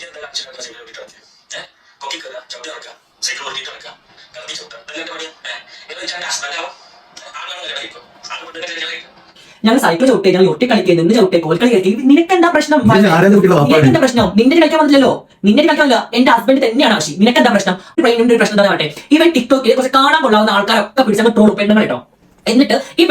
എന്താ അച്ഛനൊക്കെ സൈക്കിൾ ഓടിയിട്ട് നടക്കുക ഏഹ് കൊക്കി കയറുക ചവിട്ടി നടക്കുക സൈക്കിൾ ഓടിയിട്ട് നടക്കുക കറത്തി ചവിട്ടുക ഇതെല്ലാം എന്റെ പണിയാ ഏഹ് എന്ന് വെച്ചാൽ ഹസ്ബൻഡ് ആവും ആണാണ് കല്യാണം കഴിക്കും ആൺ പെണ്ണിനെ കല്യാണം കഴിക്കും ഞങ്ങൾ സൈക്കിൾ ചവിട്ടേ ഞങ്ങൾ ഒട്ടി കളിക്കേ നിന്ന് ചവിട്ടേ കോൽക്കളി കളിക്കുക നിനക്ക് എന്താ പ്രശ്നം? നിനക്ക് എന്താ പ്രശ്നം നിന്റെ കളിക്കാൻ വന്നില്ലല്ലോ നിന്റെ കളിക്കാനല്ല എന്റെ ഹസ്ബൻഡ് തന്നെയാണ് ആശി നിനക്ക് എന്താ പ്രശ്നം ട്രെയിനിന്റെ ഒരു പ്രശ്നം തന്നെ ആവട്ടെ ഇവൻ ടിക്ടോക്കിൽ കുറച്ച് കാണാൻ കൊള്ളാവുന്ന ആൾക്കാരൊക്കെ പിടിച്ചങ്ങ് പെണ്ണുങ്ങൾ കേട്ടോ എന്നിട്ട് ഈ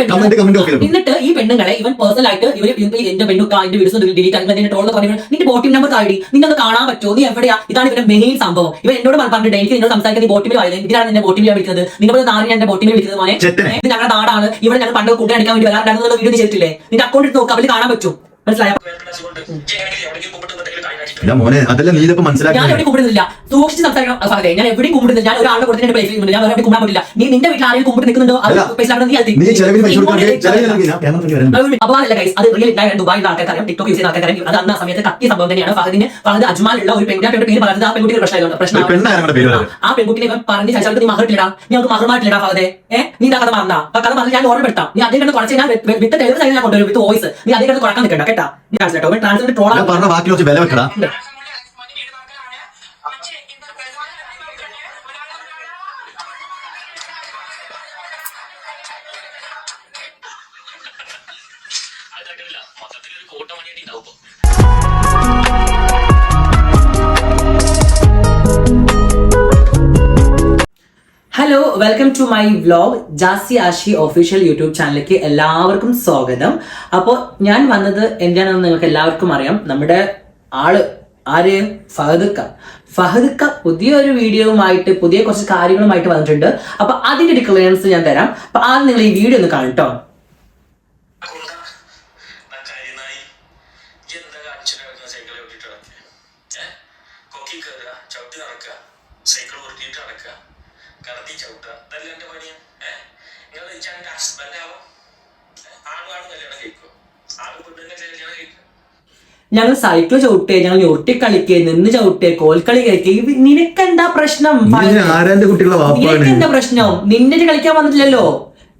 ഇടും. എന്നിട്ട് ഈ പെണ്ണുങ്ങളെ ഇവൻ പേഴ്സണൽ ആയിട്ട് ഇവർ എന്റെ പെണ്ണുക്ക എന്റെ വീഡിയോസ് ഡിലീറ്റ് ആക്കി എന്റെ ട്രോൾ പറഞ്ഞു നിന്റെ ബോട്ടിം നമ്പർ താഴി നിന്നെ കാണാൻ പറ്റുമോ? നീ എവിടെയാ? ഇതാണ് ഇവരുടെ മെയിൻ സംഭവം. ഇവൻ എന്നോട് പറഞ്ഞിട്ട് എനിക്ക് നിന്നോട് സംസാരിക്കാൻ നീ ബോട്ടിമിൽ ആയത് എന്തിനാണ് നിന്നെ ബോട്ടിമിൽ വിളിച്ചത്? നിങ്ങൾ നാളെ ഞാൻ എന്റെ ബോട്ടിമിൽ വിളിക്കുന്നത് മോനെ? ഇത് ഞങ്ങളുടെ നാടാണ്. ഇവിടെ ഞങ്ങൾ പണ്ട് കൂട്ടി അടിക്കാൻ വേണ്ടി വരാറുണ്ടായിരുന്നുള്ള വീഡിയോ ചെയ്തിട്ടില്ലേ? നിന്റെ അക്കൗണ്ട് എടുത്ത് നോക്കാം. അവർ കാണാൻ പറ്റും. മനസ്സിലായോ? സൂക്ഷിച്ച് സംസാരിക്കണം ഫഹദേ ഞാൻ എവിടെയും കുമ്പിടുന്നില്ല. ഞാൻ ഒരാളുടെ എന്റെ ഞാൻ വേറെ കുമ്പിടാൻ പറ്റില്ല. നീ നിന്റെ വീട്ടിൽ ആരെങ്കിലും കുമ്പിട്ട് നിൽക്കുന്നുണ്ടോ? അത് അപ്പൊ അതല്ല റിയൽ ഉണ്ടായ ദുബായിലുള്ള ടിക്ടോക്ക് യൂസ് അത് അന്ന് ആ സമയത്ത് കത്തിയ സംഭവം തന്നെയാണ്. ഫഹദിന് ഫഹദ് അജ്മാലുള്ള ഒരു പെൺകുട്ടിയുടെ പേര് പറയുന്നത് ആ പെൺകുട്ടിയുടെ പ്രശ്നം പെൺകുട്ടിനെ പറഞ്ഞ് നീ നീ നമുക്ക് മഹറുമായിട്ടിടാ ഫഹദേ. ഏഹ് നീ ഇതാ കഥ മറന്നാ. ആ കഥ പറഞ്ഞ് ഞാൻ നീ കിടന്ന് കുറച്ച് ഞാൻ വിത്ത് തെളിവ് ഞാൻ കൊണ്ടുവരും വിത്ത് വോയിസ്. നീ അതേ കിടന്ന് കുറയ്ക്കാൻ നിൽക്കണ്ട കേട്ടാ. നീ ട്രാൻസ്ലേറ്റ് അവൻ ട്രാൻസ്ലേറ്റ് ഞാൻ ട്രോളാണ് പറഞ്ഞ ബാക്കി കുറച്ച് വില വെക്കടാ. Hello welcome to my vlog Jasi Ashi official YouTube ചാനലിലേക്ക് എല്ലാവർക്കും സ്വാഗതം. അപ്പോൾ ഞാൻ വന്നത് എന്താണെന്ന് നിങ്ങൾക്ക് എല്ലാവർക്കും അറിയാം. നമ്മുടെ ആൾ ആര്? ഫഹദുക്ക. ഫഹദുക്ക പുതിയൊരു വീഡിയോവുമായിട്ട് പുതിയ കുറച്ച് കാര്യങ്ങളുമായിട്ട് വന്നിട്ടുണ്ട്. അപ്പോൾ അതിന്റെ ഒരു ഞാൻ തരാം. അപ്പോൾ ആദ്യം നിങ്ങൾ ഈ വീഡിയോ ഒന്ന് കാണട്ടോ. എന്റെ ഹസ്ബൻഡ് ആവും? ആണും ആണും കല്യാണം കഴിക്കും ആണും പെണ്ണിനെ കല്യാണം കഴിക്കും ഞങ്ങൾ സൈക്കിൾ ചവിട്ടേ ഞങ്ങൾ ഞൊട്ടി കളിക്കേ നിന്ന് ചവിട്ടേ കോൽക്കളി കളിക്കേ. നിനക്ക് നിനക്കെന്താ പ്രശ്നം? ഇതിന് ആരാന്റെ കുട്ടികളെ വാപ്പാണ്? നിനക്ക് എന്താ പ്രശ്നം? നിന്നെ കളിക്കാൻ വന്നിട്ടില്ലല്ലോ.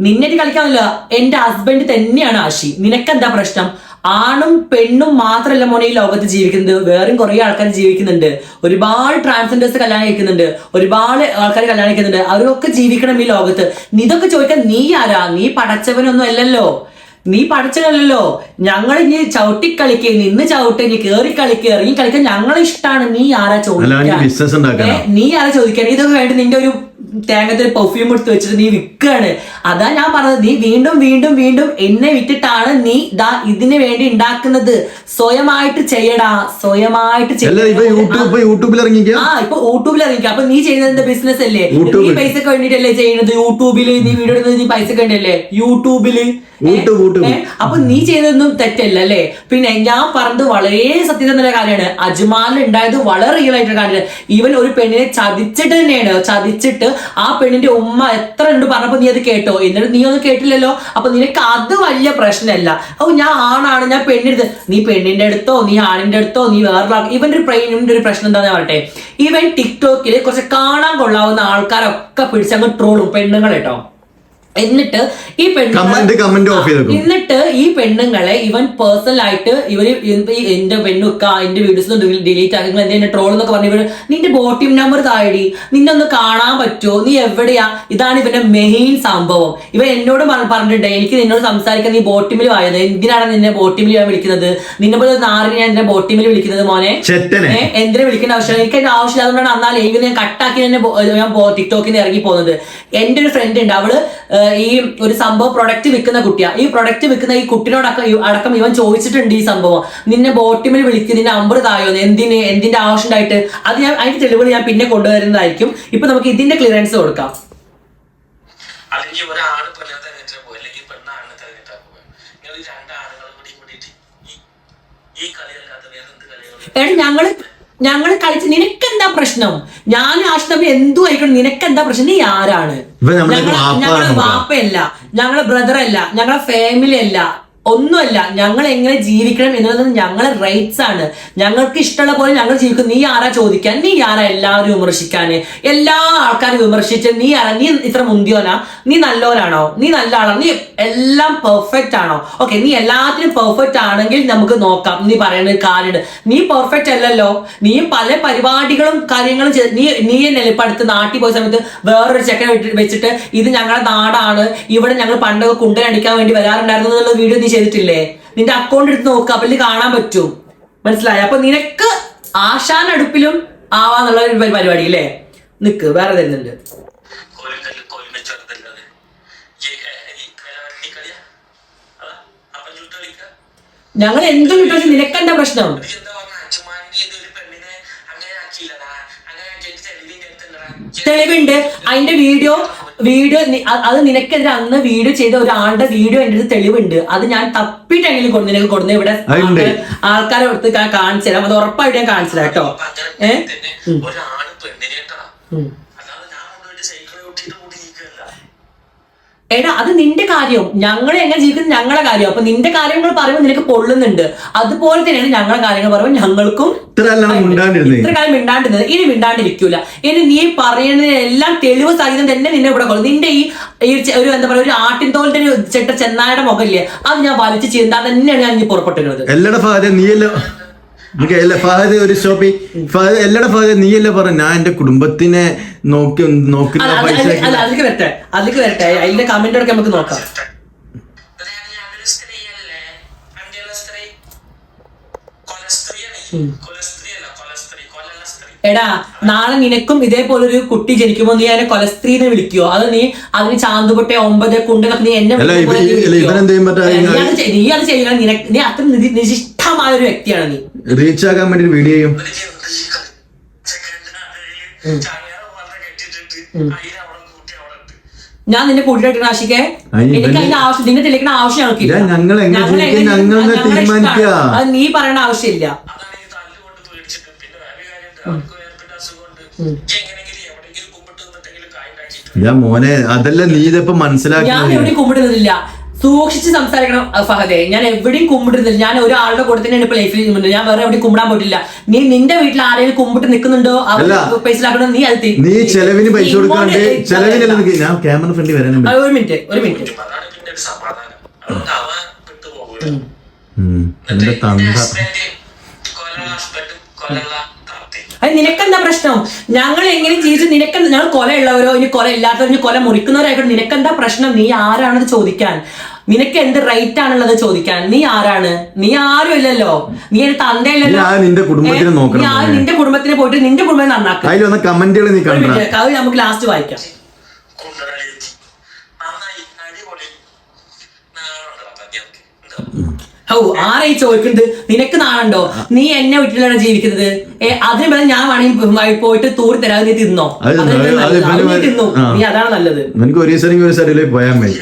നിന്നെ കളിക്കാൻ വന്നില്ല. എന്റെ ഹസ്ബൻഡ് തന്നെയാണ് ആശി. നിനക്കെന്താ പ്രശ്നം? ആണും പെണ്ണും മാത്രമല്ല മോനെ ഈ ലോകത്ത് ജീവിക്കുന്നത്. വേറെയും കുറെ ആൾക്കാർ ജീവിക്കുന്നുണ്ട്. ഒരുപാട് ട്രാൻസ്ജെൻഡേഴ്സ് കല്യാണം കഴിക്കുന്നുണ്ട്. ഒരുപാട് ആൾക്കാർ കല്യാണം കഴിക്കുന്നുണ്ട്. അവരൊക്കെ ജീവിക്കണം ഈ ലോകത്ത്. നീ ഇതൊക്കെ ചോദിക്കാൻ നീ ആരാ? നീ പടച്ചവനൊന്നും അല്ലല്ലോ. നീ പഠിച്ചതല്ലോ ഞങ്ങൾ ഇനി ചവിട്ടി കളിക്കുക നിന്ന് ചവിട്ടി ഇനി കേറി കളിക്കുക ഇറങ്ങി കളിക്കാൻ ഞങ്ങളെ ഇഷ്ടമാണ് നീ ആരാ ചോദിക്കാൻ? നീ ആരാ ചോദിക്കാൻ? ഇതൊക്കെ വേണ്ടി നിന്റെ ഒരു തേങ്ങത്തിൽ പെർഫ്യൂം എടുത്ത് വെച്ചിട്ട് നീ വിൽക്കാണ് അതാ ഞാൻ പറഞ്ഞത്. നീ വീണ്ടും വീണ്ടും വീണ്ടും എന്നെ വിറ്റിട്ടാണ് നീ ദാ ഇതിന് വേണ്ടി ഉണ്ടാക്കുന്നത്. സ്വയമായിട്ട് ചെയ്യടാ. സ്വയമായിട്ട്. യൂട്യൂബിൽ ഇറങ്ങിക്കാ? ആ ഇപ്പൊ യൂട്യൂബിൽ ഇറങ്ങിക്കുക അപ്പൊ നീ ചെയ്യുന്നത് ബിസിനസ് അല്ലേ. നീ പൈസക്ക് വേണ്ടിട്ടല്ലേ ചെയ്യുന്നത്? യൂട്യൂബിൽ നീ വീഡിയോ എടുക്കുന്നത് നീ പൈസ കണ്ടല്ലേ യൂട്യൂബിൽ. അപ്പൊ നീ ചെയ്തതൊന്നും തെറ്റല്ല അല്ലേ? പിന്നെ ഞാൻ പറഞ്ഞത് വളരെ സത്യസന്ധമായ കാര്യമാണ്. അജ്മാലിൽ ഉണ്ടായത് വളരെ റിയൽ ആയിട്ടുള്ള കാര്യമാണ്. ഈവൻ ഒരു പെണ്ണിനെ ചതിച്ചിട്ട് തന്നെയാണ്. ചതിച്ചിട്ട് ആ പെണ്ണിന്റെ ഉമ്മ എത്ര ഉണ്ട് പറഞ്ഞപ്പോ നീ അത് കേട്ടോ? എന്നിട്ട് നീ ഒന്നും കേട്ടില്ലല്ലോ? അപ്പൊ നിനക്ക് അത് വലിയ പ്രശ്നമല്ല. ഓ ഞാൻ ആണാണ് ഞാൻ പെണ്ണിടുത്ത് നീ പെണ്ണിന്റെ അടുത്തോ നീ ആണിന്റെ അടുത്തോ നീ വേറെ ഇവന്റെ ഒരു പ്രൈനിന്റെ ഒരു പ്രശ്നം എന്താണെന്ന് പറയട്ടെ? ഇവൻ ടിക്ടോക്കിൽ കുറച്ച് കാണാൻ കൊള്ളാവുന്ന ആൾക്കാരൊക്കെ പിടിച്ചങ്ങ് ട്രോളും പെണ്ണുങ്ങൾ കേട്ടോ. എന്നിട്ട് ഈ ചെയ്തേക്കും. എന്നിട്ട് ഈ പെണ്ണുങ്ങളെ ഇവൻ പേഴ്സണൽ ആയിട്ട് ഇവർ എന്റെ പെണ്ണുക്ക എന്റെ വീഡിയോസ് ഡിലീറ്റ് ആക്കി. എന്റെ ട്രോൾ എന്നൊക്കെ പറഞ്ഞു ഇവർ നിന്റെ ബോട്ടിം നമ്പർ താഴെ നിന്നെ ഒന്ന് കാണാൻ പറ്റുമോ നീ എവിടെയാ? ഇതാണ് ഇവന്റെ മെയിൻ സംഭവം. ഇവൻ എന്നോട് പറഞ്ഞിട്ടുണ്ട് എനിക്ക് നിന്നോട് സംസാരിക്കാൻ നീ ബോട്ടിമിൽ വായത്. എന്തിനാണ് നിന്നെ ബോട്ടിമിൽ ഞാൻ വിളിക്കുന്നത്? നിന്നെ പോലെ നാറിനെ ഞാൻ എന്നെ ബോട്ടിമിൽ വിളിക്കുന്നത് മോനെ? എന്തിനെ വിളിക്കേണ്ട ആവശ്യമില്ല. എനിക്ക് അതിന്റെ ആവശ്യമില്ല. അതുകൊണ്ടാണ് അന്നാ ഞാൻ കട്ടാക്കി തന്നെ ഞാൻ ടിക്ടോക്കിൽ നിന്ന് ഇറങ്ങി പോകുന്നത് എന്റെ ഒരു ഫ്രണ്ട് ഉണ്ട്. അവൾ ഈ ഒരു സംഭവം പ്രൊഡക്റ്റ് വിൽക്കുന്ന കുട്ടിയാ. ഈ പ്രൊഡക്റ്റ് വിൽക്കുന്ന ഈ കുട്ടിനോടക്കം അടക്കം ഇവൻ ചോദിച്ചിട്ടുണ്ട് ഈ സംഭവം. നിന്നെ ബോട്ടിമിൽ വിളിക്കും നിന്നെ നമ്പർ തായോ എന്തിന് എന്തിന്റെ ആവശ്യമുണ്ടായിട്ട് അത് ഞാൻ അതിന്റെ തെളിവുകൾ ഞാൻ പിന്നെ കൊണ്ടുവരുന്നതായിരിക്കും. ഇപ്പൊ നമുക്ക് ഇതിന്റെ ക്ലിയറൻസ് കൊടുക്കാം. അല്ലെങ്കിൽ ഒരാണ് പെണ്ണിനെ നിങ്ങൾ കൂടി കൂടിയിട്ട് ഈ വേറെ എന്ത് കളികളും? ഞങ്ങൾ ഞങ്ങൾ കളിച്ച് നിനക്കെന്താ പ്രശ്നം? ഞാൻ ആഷ്ടമി എന്തു ആയിക്കണം നിനക്കെന്താ പ്രശ്നം? നീ ആരാണ്? ഞങ്ങൾ. വാപ്പയല്ല. ഞങ്ങളെ ബ്രദർ അല്ല. ഞങ്ങളെ ഫാമിലി അല്ല. ഒന്നുമല്ല ഞങ്ങൾ എങ്ങനെ ജീവിക്കണം എന്നുള്ളത് ഞങ്ങളെ റൈറ്റ്സ് ആണ്. ഞങ്ങൾക്ക് ഇഷ്ടമുള്ള പോലെ ഞങ്ങൾ ജീവിക്കും. നീ ആരാ ചോദിക്കാൻ? നീ ആരാ എല്ലാവരും വിമർശിക്കാൻ? എല്ലാ ആൾക്കാരും വിമർശിച്ച് നീ ആരാ? നീ ഇത്ര മുന്തിയോനാ? നീ നല്ലവനാണോ നീ നല്ല ആളാണോ? നീ എല്ലാം പെർഫെക്റ്റ് ആണോ? ഓക്കെ നീ എല്ലാത്തിനും പെർഫെക്റ്റ് ആണെങ്കിൽ നമുക്ക് നോക്കാം. നീ പറയുന്ന കാര്യം നീ പെർഫെക്റ്റ് അല്ലല്ലോ. നീ പല പരിപാടികളും കാര്യങ്ങളും നീ നീ അടുത്ത് നാട്ടിൽ പോയ സമയത്ത് വേറൊരു ചെക്കൻ വെച്ചിട്ട് ഇത് ഞങ്ങളുടെ നാടാണ്. ഇവിടെ ഞങ്ങൾ പണ്ടൊക്കെ കുണ്ടനടിക്കാൻ വേണ്ടി വരാറുണ്ടായിരുന്നു എന്നുള്ള വീഡിയോ നീ ചെയ്തിട്ടില്ലേ? നിന്റെ അക്കൗണ്ട് എടുത്ത് നോക്കുക അപ്പൊ കാണാൻ പറ്റും. മനസ്സിലായി? അപ്പൊ നിനക്ക് ആശാൻ അടുപ്പിലും ആവാന്നുള്ള ഒരു പരി- പരിപാടി അല്ലേ നിക്ക് വേറെ തരുന്നുണ്ട് ഞങ്ങൾ എന്തും കിട്ടും നിനക്കെന്താ പ്രശ്നം? തെളിവുണ്ട്. അതിന്റെ വീഡിയോ വീഡിയോ അത് നിനക്കെതിരെ അന്ന് വീഡിയോ ചെയ്ത ഒരാളുടെ വീഡിയോ എന്റെ അടുത്ത് തെളിവുണ്ട്. അത് ഞാൻ തപ്പിട്ടെങ്കിലും കൊണ്ട് നിനക്ക് കൊടുന്ന് ഇവിടെ. ആൾക്കാരെ- ആൾക്കാരെ അടുത്ത് കാണിച്ചു തരാം. അത് ഉറപ്പായിട്ട് ഞാൻ കാണിച്ചു തരാം കേട്ടോ. ഏ? എടാ അത് നിന്റെ കാര്യവും ഞങ്ങൾ എങ്ങനെ ജീവിക്കുന്നത് ഞങ്ങളെ കാര്യം. അപ്പൊ നിന്റെ കാര്യങ്ങൾ പറയുമ്പോൾ നിനക്ക് പൊള്ളുന്നുണ്ട് അതുപോലെ തന്നെയാണ് ഞങ്ങളെ കാര്യങ്ങൾ പറയുമ്പോൾ ഞങ്ങൾക്കും ഇത്ര കാര്യം കാലം മിണ്ടാണ്ടിരുന്നത്. ഇനി മിണ്ടാണ്ടിരിക്കൂല. ഇനി നീ പറയുന്നതിനെല്ലാം തെളിവ് സഹിതം തന്നെ നിന്നെ ഇവിടെ കൊള്ളും. നിന്റെ ഈ ഒരു എന്താ പറയുക ഒരു ആട്ടിൻ തോലിന്റെ ഒരു ചെട്ട ചെന്നായുടെ മുഖമില്ലേ? അത് ഞാൻ വലിച്ചു ചീന്താ തന്നെയാണ് ഞാൻ ഇനി പുറപ്പെട്ടിരുന്നത്. എല്ലട ഫഹദെ ഒരു എല്ലട ഫഹദെ നീയല്ലേ പറ ഞാൻ എന്റെ കുടുംബത്തിനെ നോക്കി നോക്കുന്ന പൈസ അല്ല അതിലേക്ക് വരട്ടെ അതിലേക്ക് വരട്ടെ. അതിന്റെ കമന്റ് ഒക്കെ നമുക്ക് നോക്കാം. അല്ല എടാ നാളെ നിനക്കും ഇതേപോലെ ഒരു കുട്ടി ജനിക്കുമ്പോ നീ അതിനെ കൊലസ്ത്രീനെ വിളിക്കുവോ അത് നീ അതിന് ചാന്തുപൊട്ടെ ഒമ്പത് കുണ്ടൊക്കെ നീ എന്നെ അല്ല, നീ അല്ല, നീ അത് ചെയ്- നീ ചെയ്യുക നിനക്ക് നീ അത്ര നിധി- നിശിഷ്ടമായ ഒരു വ്യക്തിയാണ് നീ. റീച്ച് ആകാൻ വേണ്ടി വീഡിയോ ചെയ്യും. ഞാൻ നിന്നെ കൂട്ടിയിട്ട് ആശിക്കേ? എനിക്ക് അതിന്റെ ആവശ്യം നിന്നെ തെളിയിക്കുന്ന ആവശ്യം ഞങ്ങൾക്കില്ല ഞങ്ങൾ. അത് നീ പറയേണ്ട ആവശ്യമില്ല. ഞാൻ മോനെ അതല്ല നീ ഇതിപ്പോ മനസ്സിലാക്കി ഞാൻ എവിടെയും കുമ്പിടുന്നില്ല സൂക്ഷിച്ച് സംസാരിക്കണം ഫഹദേ ഫഹദെ. ഞാൻ എവിടെയും കുമ്പിടുന്നില്ല ഞാൻ ഒരാളുടെ കൂടെ തന്നെയാണ് ഇപ്പൊ ലൈഫിൽ നിൽക്കുന്നത്. ഞാൻ വേറെ എവിടെയും കുമ്പിടാൻ പോയിട്ടില്ല. നീ നിന്റെ വീട്ടിൽ ആരെങ്കിലും കുമ്പിട്ട് നിൽക്കുന്നുണ്ടോ. പൈസ നീ അത് നീ ചെലവിന് പൈസ കൊടുക്കാണ്ട് ചെലവിനല്ല ഞാൻ ക്യാമറ വരാനുണ്ട് ഒരു മിനിറ്റ് ഒരു മിനിറ്റ് അതാണ് പിന്നെ പ്രശ്നം? ഞങ്ങൾ എങ്ങനെ ജീവിച്ചു നിനക്ക് ഞങ്ങൾ കൊല ഉള്ളവരോ ഇനി കൊല ഇല്ലാത്തവരോ ഇനി കൊല മുറിക്കുന്നവരായിക്കോട്ടെ നിനക്കെന്താ പ്രശ്നം? നീ ആരാണെന്ന് ചോദിക്കാൻ. നിനക്ക് എന്ത് റൈറ്റ് ആണുള്ളത് ചോദിക്കാൻ. നീ ആരാണ്? നീ ആരും ഇല്ലല്ലോ. നീ ഒരു തന്തയില്ലല്ലോ. നിന്റെ കുടുംബത്തിന്? നോക്കണം. നിന്റെ കുടുംബത്തിനെ പോയിട്ട് നിന്റെ കുടുംബം നന്നാക്കാം. കമന്റുകൾ നമുക്ക് ലാസ്റ്റ് വായിക്കാം. ഓ ആരായി ചോദിക്കുന്നത് നിനക്ക് നാണുണ്ടോ നീ എന്നെ വീട്ടിലാണ് ജീവിക്കുന്നത്? അതിന് പറഞ്ഞ ഞാൻ വേണമെങ്കിൽ പോയിട്ട് തൂറി തരാതെ നീ തിന്നോ? തിന്നു. നീ അതാണ് നല്ലത്. നിനക്ക് ഒരു സ്ഥലം ഒരു സ്ഥലത്തിലേക്ക് പോയാൽ മതി.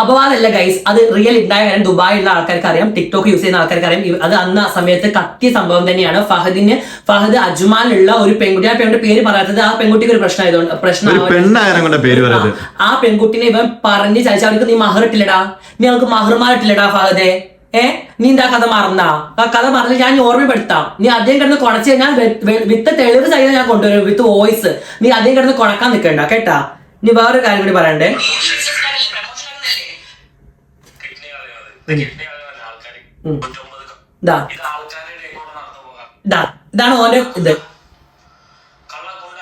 അപവാദമല്ല ഗൈസ് അത് റിയൽ ഉണ്ടായ കാര്യം ദുബായിലുള്ള ആൾക്കാർക്ക് അറിയാം ടിക്ടോക്ക് യൂസ് ചെയ്യുന്ന ആൾക്കാർക്ക് അറിയാം അത് അന്ന് ആ സമയത്ത് കത്തിയ സംഭവം തന്നെയാണ്. ഫഹദിന് ഫഹദ് അജ്മാലുള്ള ഒരു പെൺകുട്ടി ആ പെൺകുട്ടി പേര് പറയാത്തത് ആ പെൺകുട്ടിക്ക് ഒരു പ്രശ്നമായതുകൊണ്ട് പ്രശ്നം ആ പെൺകുട്ടിനെ ഇവൻ പറഞ്ഞ് ചതിച്ച അവർക്ക് നീ മഹർ ഇട്ടില്ലടാ. നീ അവൾക്ക് മഹർമാർ ഇട്ടില്ലടാ ഫഹദെ. ഏ? നീ എന്താ കഥ മറന്നാ? ആ കഥ മറന്ന് ഞാൻ ഓർമ്മപ്പെടുത്താം. നീ അധികം കിടന്ന് കുണച്ച് ഞാൻ വിത്ത് തെളിവ് സഹിതം ഞാൻ കൊണ്ടുവരും. വിത്ത് വോയിസ് നീ അധികം കിടന്ന് കുണക്കാൻ നിൽക്കണ്ട കേട്ടാ? നീ വേറൊരു കാര്യം കൂടി പറയണ്ടേ. ഇതാണ് ഓന്റെ ഇത് കള്ളക്കൊണ്ട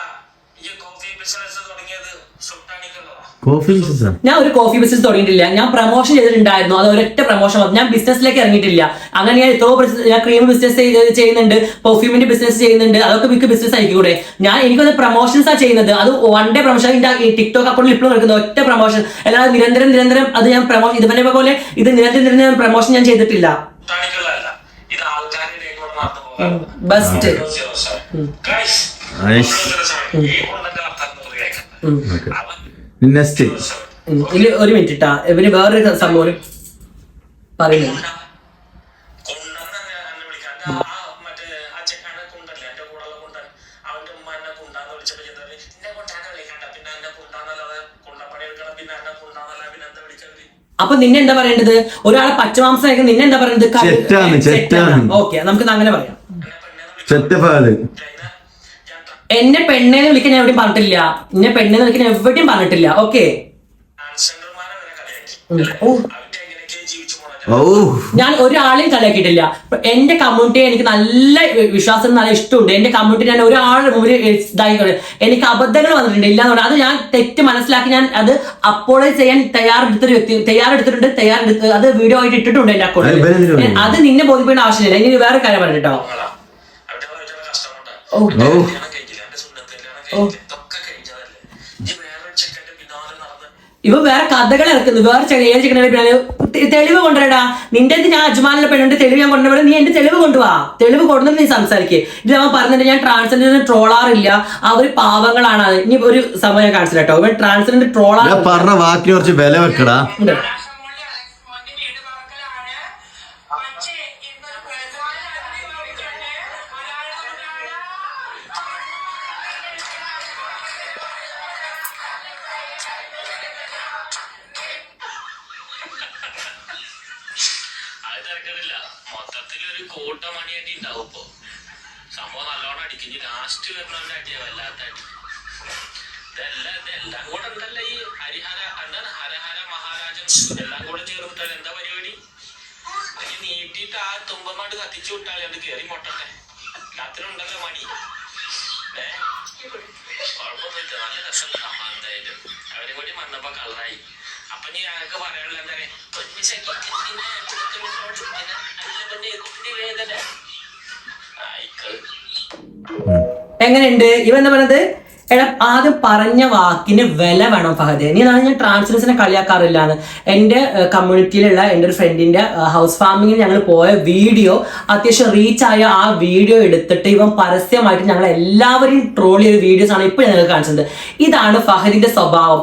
ഈ കോഫി ബിസിനസ് തുടങ്ങിയത് സുട്ടാണിക്കുള്ളതാ കോഫി ബിസിനസ് ഞാൻ ഒരു കോഫി ബിസിനസ് തുടങ്ങിയിട്ടില്ല. ഞാൻ പ്രൊമോഷൻ ചെയ്തിട്ടുണ്ടായിരുന്നു. അത് ഒരൊറ്റ പ്രൊമോഷൻ ഞാൻ ബിസിനസ്സിലേക്ക് ഇറങ്ങിയിട്ടില്ല. അങ്ങനെ ഞാൻ എത്രയോ ഞാൻ ക്രീം ബിസിനസ് ചെയ്യുന്നുണ്ട്. പെർഫ്യൂമിന്റെ ബിസിനസ് ചെയ്യുന്നുണ്ട്. അതൊക്കെ മിക്ക ബിസിനസ് ആയിക്കൂടെ ഞാൻ എനിക്കൊന്ന് പ്രൊമോഷൻസ് ആ ചെയ്യുന്നത്. അത് വൺ ഡേ പ്രൊമോഷൻ എന്റെ ടിക്ടോക്ക് അക്കൗണ്ടിൽ ഇപ്പോഴും നടക്കുന്ന ഒറ്റ പ്രൊമോഷൻ അല്ലാതെ നിരന്തരം നിരന്തരം അത് ഞാൻ പ്രൊമോഷൻ ഇതുപോലെ പോലെ ഇത് നിരന്തരം നിരന്തരം പ്രൊമോഷൻ ഞാൻ ചെയ്തിട്ടില്ല. ബെസ്റ്റ്. ഈ നെക്സ്റ്റ് ഒരു മിനിറ്റ് ഇട്ടാ. ഇവർ വേറൊരു സംഭവം വിളിക്കൽ അപ്പൊ നിന്നെ എന്താ പറയേണ്ടത്? ഒരാളെ പച്ചമാംസം നിന്നെന്താ നിന്നെ എന്താ പറയുന്നത്. ഓക്കെ നമുക്ക് അങ്ങനെ പറയാം. എന്നെ പെണ്ണേന്ന് വിളിക്കാൻ ഞാൻ എവിടെയും പറഞ്ഞിട്ടില്ല. എന്നെ പെണ്ണേന്ന് വിളിക്കാൻ എവിടെയും പറഞ്ഞിട്ടില്ല. ഓക്കെ ഞാൻ ഒരാളെയും കളിയാക്കിയിട്ടില്ല. എന്റെ കമ്മ്യൂണിറ്റിയെ എനിക്ക് നല്ല വിശ്വാസം നല്ല ഇഷ്ടമുണ്ട്. എന്റെ കമ്മ്യൂണിറ്റി ഞാൻ ഒരാളുടെ മുമ്പിൽ ഇതായി എനിക്ക് അബദ്ധങ്ങൾ വന്നിട്ടുണ്ട്. ഇല്ല എന്ന് പറഞ്ഞാൽ അത് ഞാൻ തെറ്റ് മനസ്സിലാക്കി ഞാൻ അത് അപ്പോളൈസ് ചെയ്യാൻ തയ്യാറെടുത്തൊരു വ്യക്തി തയ്യാറെടുത്തിട്ടുണ്ട് തയ്യാറെടുത്ത് അത് വീഡിയോ ആയിട്ട് ഇട്ടിട്ടുണ്ട് എന്റെ അക്കൗണ്ടിൽ അത് നിന്നെ ബോധിപ്പിക്കേണ്ട ആവശ്യമില്ല. ഇനി വേറെ കാര്യം പറഞ്ഞിട്ടോ. ഓ. ഇവ വേറെ കഥകൾ ഇറക്കുന്നു. വേറെ ചെറിയ ചെക്കനെ പിന്നെ തെളിവ് കൊണ്ടുവരടാ. നിന്റെ ഞാൻ അജ്മാനിലെ പെണ്ണിന്റെ തെളിവ് ഞാൻ കൊണ്ടുവരും. നീ എന്റെ തെളിവ് കൊണ്ടുവാ. തെളിവ് കൊണ്ടുവന്ന് നീ സംസാരിക്കേ. ഇത് അവൻ പറഞ്ഞിട്ട് ഞാൻ ട്രാൻസ്ജെൻഡർ ട്രോളാറില്ല. അവർ പാവങ്ങളാണ്. ഇനി ഒരു സമയം കാണിച്ചില്ല കേട്ടോ ട്രാൻസ്ജെൻഡർ ട്രോളാർ പറഞ്ഞ വാക്കിന് കുറച്ച് വില വെക്കടാ. എല്ലാം കൂടെ ചേർന്നിട്ടാണ്. എന്താ പരിപാടി? ഇനി നീട്ടിയിട്ട് ആ തുമ്പമാട്ട് കത്തിച്ചു വിട്ടാൽ അത് കേറി മൊട്ടട്ടെ എല്ലാത്തിനുണ്ടല്ലോ മണി. ഏ? കുഴപ്പമൊന്നുമില്ല. നല്ല രസമുണ്ട് അമ്മ എന്തായാലും. അവരും കൂടി വന്നപ്പോ കളറായി അപ്പൊ നീ ഞങ്ങൾക്ക് പറയാനുള്ള എന്താ എങ്ങനെയുണ്ട്? ഇവ എന്താ പറയുന്നത് എടാ ആദ്യം പറഞ്ഞ വാക്കിന് വില വേണം ഫഹദ്. നീ അതാണ് ഞാൻ ട്രാൻസ്ലേഷനെ കളിയാക്കാറില്ല എന്ന് എന്റെ കമ്മ്യൂണിറ്റിയിലുള്ള എന്റെ ഒരു ഫ്രണ്ടിന്റെ ഹൗസ് ഫാമിങ്ങിൽ ഞങ്ങൾ പോയ വീഡിയോ അത്യാവശ്യം റീച്ച് ആയ ആ വീഡിയോ എടുത്തിട്ട് ഇവൻ പരസ്യമായിട്ട് ഞങ്ങൾ എല്ലാവരെയും ട്രോൾ ചെയ്ത ആണ് ഇപ്പോൾ ഞങ്ങൾ കാണിച്ചത്. ഇതാണ് ഫഹദിന്റെ സ്വഭാവം.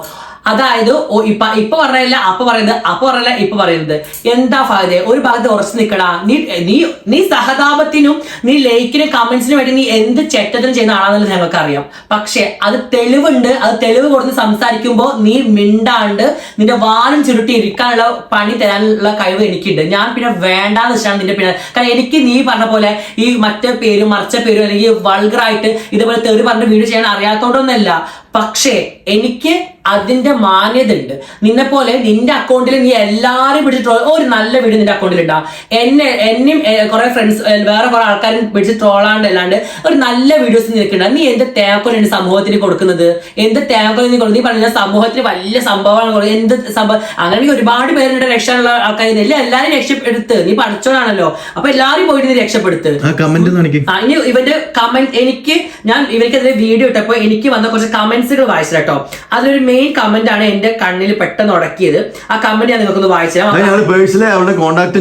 അതായത് ഇപ്പൊ ഇപ്പൊ പറഞ്ഞില്ല അപ്പൊ പറയുന്നത് അപ്പൊ പറയില്ല ഇപ്പൊ പറയുന്നത്. എന്താ ഫാദേ ഒരു ഭാഗത്ത് ഉറച്ചു നിൽക്കടാ. നീ നീ നീ സഹതാപത്തിനും നീ ലൈക്കിനും കമന്റ്സിനും വേണ്ടി നീ എന്ത് ചെറ്റത്തിനും ചെയ്യുന്ന ആളാണെന്ന് ഞങ്ങൾക്ക് അറിയാം പക്ഷെ അത് തെളിവുണ്ട്. അത് തെളിവ് കൊടുത്ത് സംസാരിക്കുമ്പോൾ നീ മിണ്ടാണ്ട് നിന്റെ വാലും ചുരുട്ടി ഇരിക്കാനുള്ള പണി തരാനുള്ള കഴിവ് എനിക്കുണ്ട്. ഞാൻ പിന്നെ വേണ്ടാന്ന് വെച്ചാണ് നിന്റെ പിന്നെ കാരണം എനിക്ക് നീ പറഞ്ഞ പോലെ ഈ മറ്റേ പേരും മറിച്ച പേരും അല്ലെങ്കിൽ വൾഗറായിട്ട് ഇതുപോലെ തെറി പറഞ്ഞ വീഡിയോ ചെയ്യാൻ അറിയാത്തോണ്ടൊന്നല്ല. പക്ഷേ എനിക്ക് അതിന്റെ മാന്യത ഉണ്ട് നിന്നെ പോലെ നിന്റെ അക്കൗണ്ടിൽ നീ എല്ലാരും പിടിച്ച് ട്രോൾ ഒരു നല്ല വീട് നിന്റെ അക്കൗണ്ടിൽ ഉണ്ടാവും എന്നെ എന്നെയും കുറെ ഫ്രണ്ട്സ് വേറെ കുറെ ആൾക്കാരും പിടിച്ച് ട്രോളാണ്ട് അല്ലാണ്ട് ഒരു നല്ല വീഡിയോസ് നിൽക്കണ്ട നീ എന്ത് തേക്കോലാണ് സമൂഹത്തിന് കൊടുക്കുന്നത്? എന്ത് തേക്കൊല നീ കൊടുക്കുന്നത് നീ പറഞ്ഞ സമൂഹത്തിന് വലിയ സംഭവമാണ് കൊടുക്കുന്നത് എന്ത് സംഭവം അങ്ങനെ ഒരുപാട് പേരുടെ രക്ഷയുള്ള ആൾക്കാർ ഇല്ല? എല്ലാരും രക്ഷപ്പെടുത്ത്. നീ പഠിച്ചോളാണല്ലോ. അപ്പൊ എല്ലാരും പോയിട്ട് നീ രക്ഷപ്പെടുത്ത്. കമന്റ് ഇനി ഇവന്റെ കമന്റ് എനിക്ക് ഞാൻ ഇവർക്കെതിരെ വീഡിയോ ഇട്ടപ്പോ എനിക്ക് വന്ന കുറച്ച് കമന്റ്സുകൾ വായിച്ചു കേട്ടോ. അതിലൊരു മെയിൻ കമന്റ് ആണ് എന്റെ കണ്ണിൽ പെട്ടെന്ന് ഉടക്കിയത്. ആ കമന്റ് ഞാൻ നിങ്ങൾക്കൊന്ന് വായിച്ചു തരാം അത് ഞങ്ങൾ പേഴ്സണലി അവളുടെ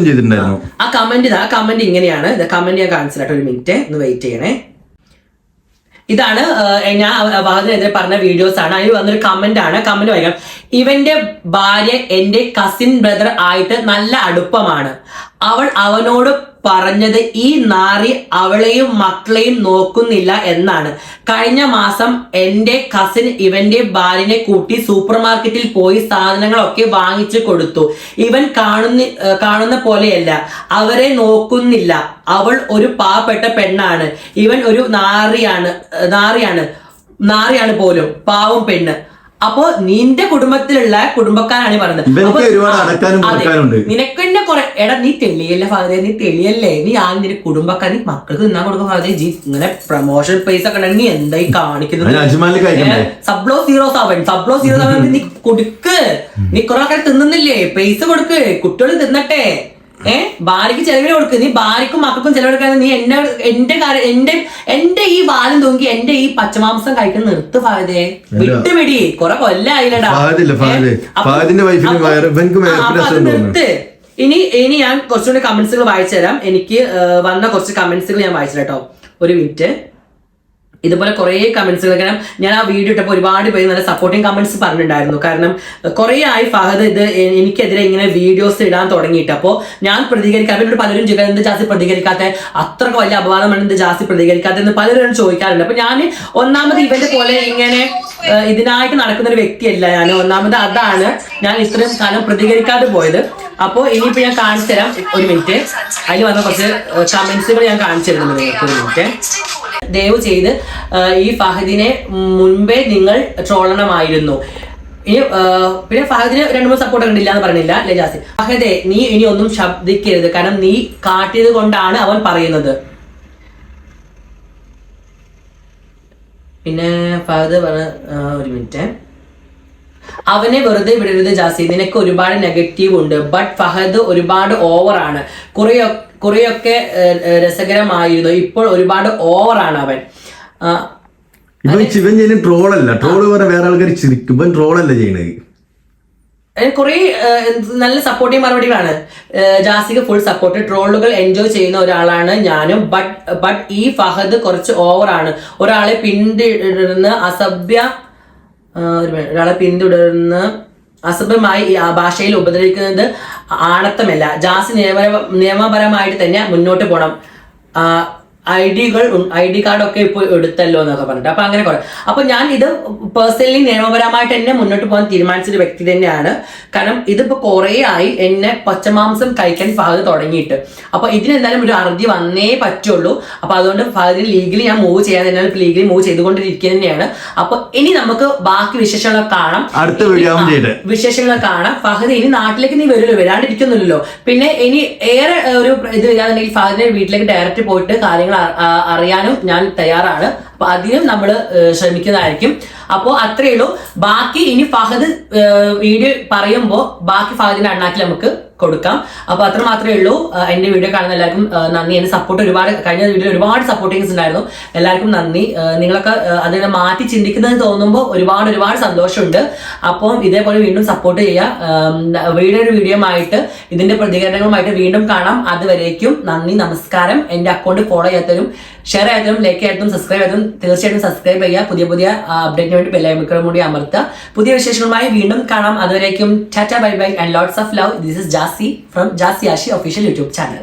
ചെയ്തിട്ടുണ്ടായിരുന്നു. ആ കമന്റ് ആ കമന്റ് ഇങ്ങനെയാണ്. കമന്റ് ഞാൻ കാണിച്ചു കേട്ടോ ഒരു മിനിറ്റ് ഒന്ന് വെയിറ്റ് ചെയ്യണേ. ഇതാണ് ഞാൻ വാഹനത്തിനെതിരെ പറഞ്ഞ വീഡിയോസ് ആണ്. അതിൽ വന്നൊരു കമന്റ് ആണ്. കമന്റ് വായിക്കാം ഇവന്റെ ഭാര്യ എന്റെ കസിൻ ബ്രദർ ആയിട്ട് നല്ല അടുപ്പമാണ്. അവൾ അവനോട് പറഞ്ഞത് ഈ നാറി അവളെയും മക്കളെയും നോക്കുന്നില്ല എന്നാണ്. കഴിഞ്ഞ മാസം എന്റെ കസിൻ ഇവന്റെ ഭാര്യനെ കൂട്ടി സൂപ്പർ മാർക്കറ്റിൽ പോയി സാധനങ്ങളൊക്കെ വാങ്ങിച്ചു കൊടുത്തു. ഇവൻ കാണുന്ന കാണുന്ന പോലെയല്ല. അവരെ നോക്കുന്നില്ല. അവൾ ഒരു പാവപ്പെട്ട പെണ്ണാണ്. ഇവൻ ഒരു നാറിയാണ് നാറിയാണ് നാറിയാണ് പോലും പാവം പെണ്ണ്. അപ്പോ നിന്റെ കുടുംബത്തിലുള്ള കുടുംബക്കാരാണ് പറയുന്നത്. നിനക്ക് തന്നെ കൊറേ എടാ നീ തെളിയല്ലേ ഫാദേ നീ തെളിയല്ലേ? നീ ആ നിന്റെ കുടുംബക്കാർ നീ മക്കൾക്ക് നിന്നാ കൊടുക്കും ഫാദേ ജി ഇങ്ങനെ പ്രൊമോഷൻ പൈസ ഒക്കെ നീ എന്തായി കാണിക്കുന്നത്? സബ്ലോ സീറോ സെവൻ. സബ്ലോ സീറോ സെവൻ നീ കൊടുക്ക്. നീ കുറെ ആൾക്കാർ തിന്നുന്നില്ലേ? പൈസ കൊടുക്ക്. കുട്ടികൾ തിന്നട്ടെ. ഏ? ഭാര്യക്ക് ചെലവിന് കൊടുക്കുക നീ ഭാര്യക്കും മക്കൾക്കും ചെലവെടുക്കാതെ നീ എന്നെ എന്റെ കാര്യം എന്റെ എന്റെ ഈ വാലും തൂങ്ങി എന്റെ ഈ പച്ചമാംസം കഴിക്കുന്ന നിർത്ത് ഫാദേ വിട്ടുപിടി. കൊറേ കൊല്ലായില്ലടാ. നിർത്ത്. ഇനി ഇനി ഞാൻ കുറച്ചുകൂടി കമന്റ്സുകൾ വായിച്ചു തരാം എനിക്ക് വന്ന കുറച്ച് കമന്റ്സുകൾ ഞാൻ വായിച്ചു കേട്ടോ ഒരു മിനിറ്റ് ഇതുപോലെ കുറേ കമന്റ്സ് കാരണം ഞാൻ ആ വീഡിയോ ഇട്ടപ്പോൾ ഒരുപാട് പേര് നല്ല സപ്പോർട്ടിങ് കമന്റ്സ് പറഞ്ഞിട്ടുണ്ടായിരുന്നു. കാരണം കുറേ ആയി ഫഹദ് ഇത് എനിക്കെതിരെ ഇങ്ങനെ വീഡിയോസ് ഇടാൻ തുടങ്ങിയിട്ട്. അപ്പോൾ ഞാൻ പ്രതികരിക്കാൻ എന്നോട് പലരും ചോദിക്കാൻ എന്ത് ജാസി പ്രതികരിക്കാത്ത? അത്രയ്ക്ക് വലിയ അപവാദമാണ് എന്ത് ജാസി പ്രതികരിക്കാത്ത? എന്ന് പലരും ചോദിക്കാറുണ്ട്. അപ്പൊ ഞാൻ ഒന്നാമത് ഇവന്റെ പോലെ ഇങ്ങനെ ഇതിനായിട്ട് നടക്കുന്ന ഒരു വ്യക്തിയല്ല ഞാൻ. ഒന്നാമത് അതാണ് ഞാൻ ഇത്രയും കാലം പ്രതികരിക്കാതെ പോയത്. അപ്പോൾ ഇനിയിപ്പോ ഞാൻ കാണിച്ചു തരാം ഒരു മിനിറ്റ് അതിൽ വന്ന കുറച്ച് കമന്റ്സുകൾ ഞാൻ കാണിച്ചു തരുന്നുണ്ട് ഒരു മിനിറ്റ് ദയവ് ചെയ്ത് ഈ ഫഹദിനെ മുൻപേ നിങ്ങൾ ട്രോളണമായിരുന്നു. ഇനി പിന്നെ ഫഹദിന് രണ്ടു മൂന്ന് സപ്പോർട്ട് കണ്ടില്ല എന്ന് പറഞ്ഞില്ല ലജാസി ജാസി? ഫഹദെ നീ ഇനി ഒന്നും ശബ്ദിക്കരുത്. കാരണം നീ കാട്ടിയത് കൊണ്ടാണ് അവൻ പറയുന്നത്. പിന്നെ ഫഹദ് പറഞ്ഞ ഒരു മിനിറ്റ്. അവനെ വെറുതെ വിടരുത് ജാസി. നിനക്ക് ഒരുപാട് നെഗറ്റീവ് ഉണ്ട്. ബട്ട് ഫഹദ് ഒരുപാട് ഓവറാണ് കുറേ കുറെയൊക്കെ രസകരമായിരുന്നു. ഇപ്പോൾ ഒരുപാട് ഓവറാണ് അവൻ. ഇവൻ ഇവൻ ചെയ്യുന്ന ട്രോളല്ല ട്രോൾ പറഞ്ഞ വേറെ ആൾക്കാർ ചിരിക്കും. ഇവൻ ട്രോളല്ല ചെയ്യണത്. കുറേ നല്ല സപ്പോർട്ടീവ് മറുപടികളാണ്. ജാസിക്ക് ഫുൾ സപ്പോർട്ട് ട്രോളുകൾ എൻജോയ് ചെയ്യുന്ന ഒരാളാണ് ഞാനും. ബട്ട് ബട്ട് ഈ ഫഹദ് കുറച്ച് ഓവറാണ് ഒരാളെ പിന്തുടരുന്ന അസഭ്യ ഒരു. ഒരാളെ പിന്തുടരുന്ന അസഭ്യമായി ഭാഷയിൽ ഉപദ്രവിക്കുന്നത് ആണത്തമല്ല ജാസി നിയമ നിയമപരമായിട്ട് തന്നെ മുന്നോട്ട് പോകണം ഐ ഡികൾ ഐ ഡി കാർഡ് ഒക്കെ ഇപ്പോൾ എടുത്തല്ലോ എന്നൊക്കെ പറഞ്ഞിട്ട്. അപ്പൊ അങ്ങനെ കുറെ. അപ്പൊ ഞാൻ ഇത് പേഴ്സണലി നിയമപരമായിട്ട് എന്നെ മുന്നോട്ട് പോകാൻ തീരുമാനിച്ചൊരു വ്യക്തി തന്നെയാണ്. കാരണം ഇതിപ്പോ കുറേ ആയി എന്നെ പച്ചമാംസം കഴിക്കാൻ ഫഹദ് തുടങ്ങിയിട്ട്. അപ്പൊ ഇതിനെന്തായാലും ഒരു അറുതി വന്നേ പറ്റുള്ളൂ. അപ്പൊ അതുകൊണ്ട് ഫഹദിന് ലീഗലി ഞാൻ മൂവ് ചെയ്യാൻ തന്നെയാണ് ലീഗലി മൂവ് ചെയ്തുകൊണ്ടിരിക്കുക തന്നെയാണ്. അപ്പൊ ഇനി നമുക്ക് ബാക്കി വിശേഷങ്ങളൊക്കെ കാണാം. അടുത്ത വിശേഷങ്ങൾ കാണാം. ഫഹദ് ഇനി നാട്ടിലേക്ക് നീ വരുമല്ലോ വരാണ്ടിരിക്കുന്നില്ലല്ലോ. പിന്നെ ഇനി ഏറെ ഒരു ഇത് വരികയാണെന്നുണ്ടെങ്കിൽ ഫഹദിന്റെ വീട്ടിലേക്ക് ഡയറക്റ്റ് പോയിട്ട് കാര്യങ്ങൾ ആ- അറിയാനും ഞാൻ തയ്യാറാണ്. അപ്പൊ അതിനും നമ്മൾ ശ്രമിക്കുന്നതായിരിക്കും. അപ്പോൾ അത്രയേ ഉള്ളൂ. ബാക്കി ഇനി ഫഹദ് വീഡിയോ പറയുമ്പോൾ ബാക്കി ഫഹദിന്റെ അണ്ണാക്കി നമുക്ക് കൊടുക്കാം. അപ്പൊ അത്ര മാത്രമേ ഉള്ളൂ. എന്റെ വീഡിയോ കാണുന്ന എല്ലാവർക്കും നന്ദി. എന്റെ സപ്പോർട്ട് ഒരുപാട് കഴിഞ്ഞ വീഡിയോ ഒരുപാട് സപ്പോർട്ടിങ്സ് ഉണ്ടായിരുന്നു. എല്ലാവർക്കും നന്ദി. നിങ്ങളൊക്കെ അതിനെ മാറ്റി ചിന്തിക്കുന്നത് തോന്നുമ്പോൾ ഒരുപാട് ഒരുപാട് സന്തോഷമുണ്ട്. അപ്പം ഇതേപോലെ വീണ്ടും സപ്പോർട്ട് ചെയ്യുക. വീഡിയോ ഒരു വീഡിയോ ആയിട്ട് ഇതിന്റെ പ്രതികരണങ്ങളുമായിട്ട് വീണ്ടും കാണാം. അതുവരേക്കും നന്ദി നമസ്കാരം. എന്റെ അക്കൗണ്ട് ഫോളോ ചെയ്യാത്തവരും ഷെയർ ആയതും ലൈക്ക് ആയിട്ടും സബ്സ്ക്രൈബ് ആയതും തീർച്ചയായിട്ടും സബ്സ്ക്രൈബ് ചെയ്യുക. പുതിയ പുതിയ അപ്ഡേറ്റിന് വേണ്ടി ബെല്ലൈമിക്കളും കൂടി അമർത്തുക. പുതിയ വിശേഷങ്ങളുമായി വീണ്ടും കാണാം. അതുവരേക്കും tata bye bye and lots of love this is Jasi from Jasi Ashi official YouTube channel